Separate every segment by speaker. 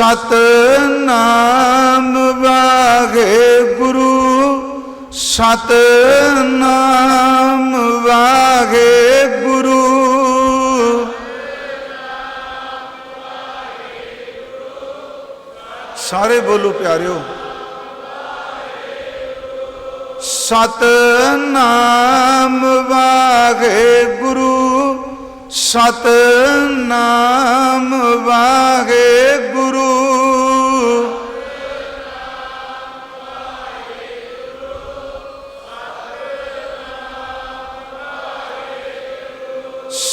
Speaker 1: ਸਤਨਾਮ ਵਾਹਿਗੁਰੂ ਸਤਨਾਮ ਵਾਹਿਗੁਰੂ ਸਾਰੇ ਬੋਲੋ ਪਿਆਰਿਓ। ਸਤਨਾਮ ਵਾਹਿਗੁਰੂ ਸਤਨਾਮ ਵਾਹਿਗੁਰੂ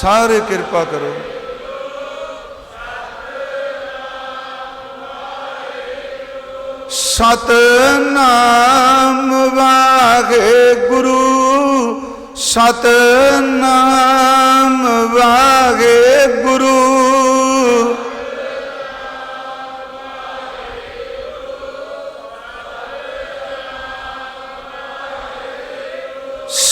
Speaker 1: ਸਾਰੇ ਕਿਰਪਾ ਕਰੋ। ਸਤਨਾਮ ਵਾਹਿਗੁਰੂ ਸਤਨਾਮ ਵਾਹਿਗੁਰੂ।